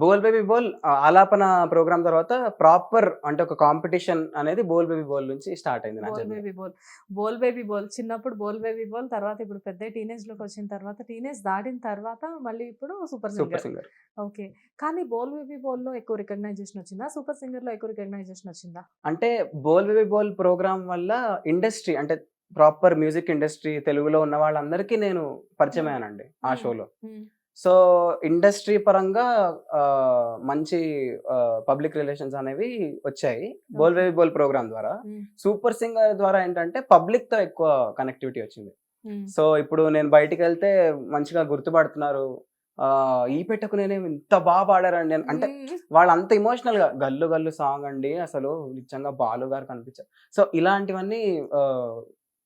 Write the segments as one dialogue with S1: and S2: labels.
S1: బోల్ baby Bol ఆలాపన programme తర్వాత proper అంటే ఒక కాంపిటీషన్ అనేది బోల్ బేబీ బోల్ నుంచి స్టార్ట్ అయింది నా
S2: బోల్ బేబీ బోల్. బోల్ బేబీ బోల్ చిన్నప్పుడు బోల్ బేబీ బోల్ తర్వాత ఇప్పుడు పెద్ద టీనేజ్లోకి వచ్చిన తర్వాత టీనేజ్ దాటిన తర్వాత మళ్ళీ ఇప్పుడు సూపర్
S1: సూపర్
S2: సింగర్ ఓకే. కానీ బోల్ బేబీ బోల్లో ఎక్కువ రికగ్నైజేషన్ వచ్చిందా? సూపర్ సింగర్లో ఎక్కువ రికగ్నైజేషన్ వచ్చిందా?
S1: అంటే బోల్ బేబీ బోల్ ప్రోగ్రామ్ వల్ల ఇండస్ట్రీ అంటే ప్రాపర్ మ్యూజిక్ ఇండస్ట్రీ తెలుగులో ఉన్న వాళ్ళందరికీ నేను పరిచయం. అయ్యానండి ఆ. షోలో. సో ఇండస్ట్రీ పరంగా ఆ, మంచి పబ్లిక్ రిలేషన్స్ అనేవి వచ్చాయి బోల్. బేబీ బోల్ ప్రోగ్రామ్ ద్వారా
S2: మ్మ్.
S1: సూపర్ సింగర్ ద్వారా ఏంటంటే పబ్లిక్తో ఎక్కువ కనెక్టివిటీ వచ్చింది
S2: మ్మ్.
S1: సో ఇప్పుడు నేను బయటికి వెళ్తే మంచిగా గుర్తుపడుతున్నారు ఆ, ఈ పెట్టకు నేనేం ఇంత బాగా పాడారండి అని అంటే
S2: మ్మ్.
S1: వాళ్ళు అంత ఎమోషనల్గా గల్లు గల్లు సాంగ్ అండి అసలు నిజంగా బాలు గారు కనిపించారు సో ఇలాంటివన్నీ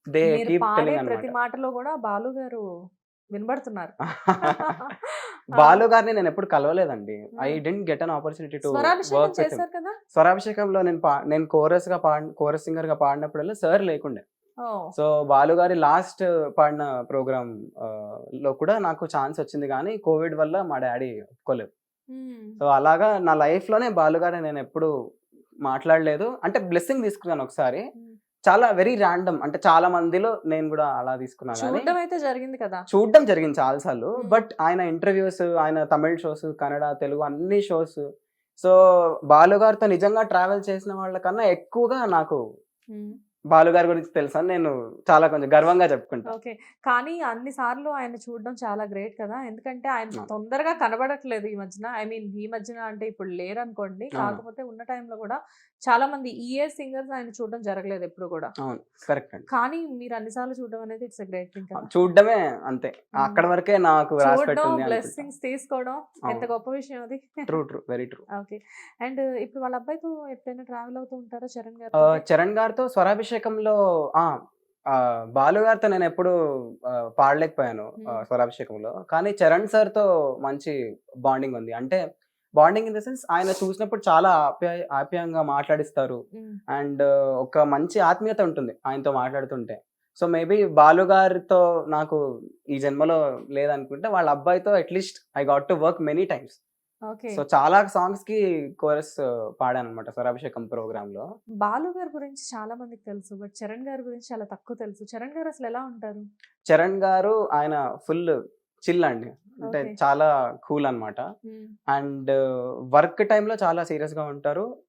S1: దే
S2: మీరు
S1: కీప్
S2: పాడే
S1: టెలింగ్
S2: ప్రతి
S1: అనమాట
S2: మాటలో కూడా బాలు గారు వినబడుతున్నారు.
S1: బాలు గారిని నేను ఎప్పుడు కలవలేదండి. I. Didn't get an opportunity to
S2: Swarabhishekam
S1: work స్వరాభిషేకంలో నేను నేను కోరస్గా పాడి కోరస్ సింగర్గా పాడినప్పుడల్లా సార్ లేకుండే. సో బాలు గారి లాస్ట్ పాడిన ప్రోగ్రామ్లో కూడా నాకు ఛాన్స్ వచ్చింది కానీ కోవిడ్ వల్ల మా డాడీ ఒప్పుకోలేదు. సో అలాగా నా లైఫ్లోనే బాలు గారిని నేను ఎప్పుడు మాట్లాడలేదు. అంటే బ్లెస్సింగ్ తీసుకున్నాను ఒకసారి. చాలా వెరీ ర్యాండమ్ అంటే చాలా మందిలో నేను కూడా అలా తీసుకున్నాను కానీ
S2: చూడడం అయితే జరిగింది కదా
S1: చూడడం జరిగింది చాలాసార్లు
S2: Hmm.
S1: బట్ ఆయన ఇంటర్వ్యూస్ ఆయన తమిళ షోస్ కన్నడ తెలుగు అన్ని షోస్ సో బాలు గారితో నిజంగా ట్రావెల్ చేసిన వాళ్ళకన్నా ఎక్కువగా నాకు
S2: మ్మ్.
S1: బాలు గారి గురించి తెలుసు? నేను చాలా కొంచెం గర్వంగా చెప్పుకుంటా.
S2: ఓకే. కానీ అన్ని సార్లు ఆయన చూడడం చాలా గ్రేట్ కదా? ఎందుకంటే ఆయన. తొందరగా కనబడట్లేదు ఈ మధ్యన. ఐ మీన్ ఈ మధ్యన అంటే ఇప్పుడు లేరు అనుకోండి. కాకపోతే ఉన్న టైంలో కూడా చాలా మంది ఈఏ సింగర్స్ ఆయన చూడడం జరగలేదు ఎప్పుడు కూడా.
S1: అవును. కరెక్ట్ అండి.
S2: కానీ మీరు అన్నిసార్లు చూడడం అనేది ఇట్స్ గ్రేట్ థింగ్
S1: చూడడమే అంతే. అక్కడ వరకే నాకు
S2: చూడడం బ్లెస్సింగ్స్ తీసుకోవడం ఎంత. గొప్ప విషయం అది.
S1: True true. Very true.
S2: Okay. And ఇప్పుడు వాళ్ళ అబ్బాయితో ఎప్పుడైనా ట్రావెల్ అవుతూ ఉంటారా చరణ్ గారు
S1: చరణ్ గారితో స్వరాభిషేకంలో ఆ ఆ, బాలు గారితో నేను ఎప్పుడు పాడలేకపోయాను. స్వరాభిషేకంలో. కానీ చరణ్ సార్తో మంచి బాండింగ్ ఉంది. అంటే బాండింగ్ ఇన్ ద సెన్స్ ఆయన చూసినప్పుడు చాలా ఆప్యాయ ఆప్యాయంగా మాట్లాడిస్తారు. అండ్ ఒక మంచి ఆత్మీయత ఉంటుంది ఆయనతో మాట్లాడుతుంటే. సో మేబీ బాలు గారితో నాకు ఈ జన్మలో లేదనుకుంటే వాళ్ళ అబ్బాయితో at least I got to work many times. So చాలా సాంగ్స్కి కోరస్ పాడాను అనమాట స్వరాభిషేకం ప్రోగ్రామ్లో
S2: బాలు గారి గురించి చాలా మందికి తెలుసు బట్ చరణ్ గారి గురించి చాలా తక్కువ తెలుసు. చరణ్ గారు అసలు ఎలా ఉంటారు?
S1: చరణ్ గారు ఆయన ఫుల్ చిల్ అండి. అంటే. చాలా కూల్ అన్నమాట.
S2: మ్మ్.
S1: అండ్ వర్క్ టైంలో చాలా సీరియస్గా ఉంటారు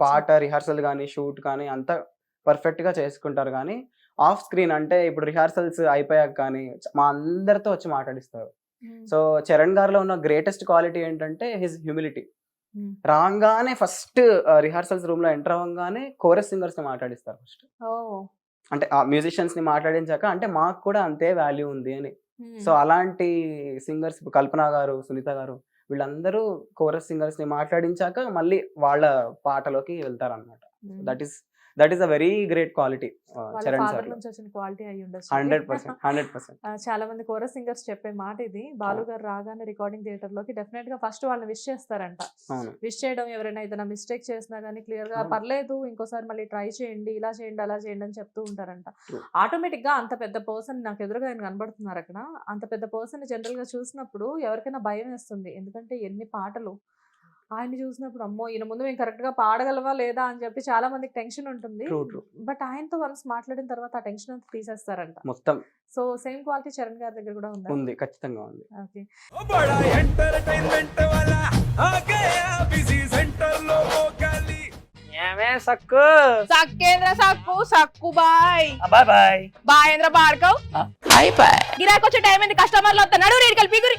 S1: పాట రిహార్సల్ కానీ షూట్ కానీ అంతా పర్ఫెక్ట్గా చేసుకుంటారు కానీ ఆఫ్ స్క్రీన్ అంటే ఇప్పుడు రిహార్సల్స్ అయిపోయాక కానీ మా అందరితో వచ్చి మాట్లాడిస్తారు. సో చరణ్ గారిలో ఉన్న గ్రేటెస్ట్ క్వాలిటీ ఏంటంటే హిజ్ హ్యూమిలిటీ
S2: మ్మ్.
S1: రాగానే ఫస్ట్ రిహార్సల్స్ రూమ్లో ఎంటర్ అవ్వగానే కోరస్ సింగర్స్ని మాట్లాడిస్తారు ఫస్ట్ అంటే ఆ మ్యూజిషియన్స్ని మాట్లాడించాక అంటే మాకు కూడా అంతే వాల్యూ ఉంది అని
S2: మ్మ్.
S1: సో అలాంటి సింగర్స్ కల్పన గారు సునీత గారు వీళ్ళందరూ కోరస్ సింగర్స్ని మాట్లాడించాక మళ్ళీ వాళ్ళ పాటలోకి వెళ్తారన్నమాట
S2: మ్మ్.
S1: That is that is a very great quality. Charan sir
S2: నుంచి వచ్చిన క్వాలిటీ అయి ఉండొచ్చు.
S1: Hundred percent hundred percent.
S2: చాలా మంది కోరస్ సింగర్స్ చెప్పే మాట ఇది. బాలు గారు రాగానే రికార్డింగ్ థియేటర్లోకి డెఫినెట్గా ఫస్ట్ వాళ్ళని విష్ చేస్తారంట. విష్ చేయడం ఎవరైనా ఏదైనా మిస్టేక్ చేసినా కానీ
S1: క్లియర్గా.
S2: పర్లేదు ఇంకోసారి మళ్ళీ ట్రై చేయండి ఇలా చేయండి అలా చేయండి అని చెప్తూ ఉంటారంట. ఆటోమేటిక్గా అంత పెద్ద పర్సన్ నాకు ఎదురుగా ఆయన కనబడుతున్నారు అక్కడ. అంత పెద్ద పర్సన్ జనరల్గా చూసినప్పుడు ఎవరికైనా భయం వేస్తుంది. ఎందుకంటే ఎన్ని పాటలు ఆయన చూసినప్పుడు అమ్మో! ఈయన ముందు మేము కరెక్ట్గా పాడగలవా లేదా అని చెప్పి చాలా మందికి టెన్షన్ ఉంటుంది. బట్ ఆయనతో వన్స్ మాట్లాడిన తర్వాత ఆ టెన్షన్ అంతా తీసేస్తారంట.
S1: మొత్తం.
S2: సో సేమ్ క్వాలిటీ చరణ్ గారి దగ్గర కూడా ఉంది?
S1: ఉంది. ఖచ్చితంగా ఉంది.
S3: ఏమే Sakku?
S4: Sakkendra Sakku Sakku bye.
S3: Bye bye.
S4: బాయేంద్ర Bhargav bye bye. గిరాకొచ్చే టైం ఏంది? కస్టమర్లు వస్తా నడు రేడికల్ పిగురి.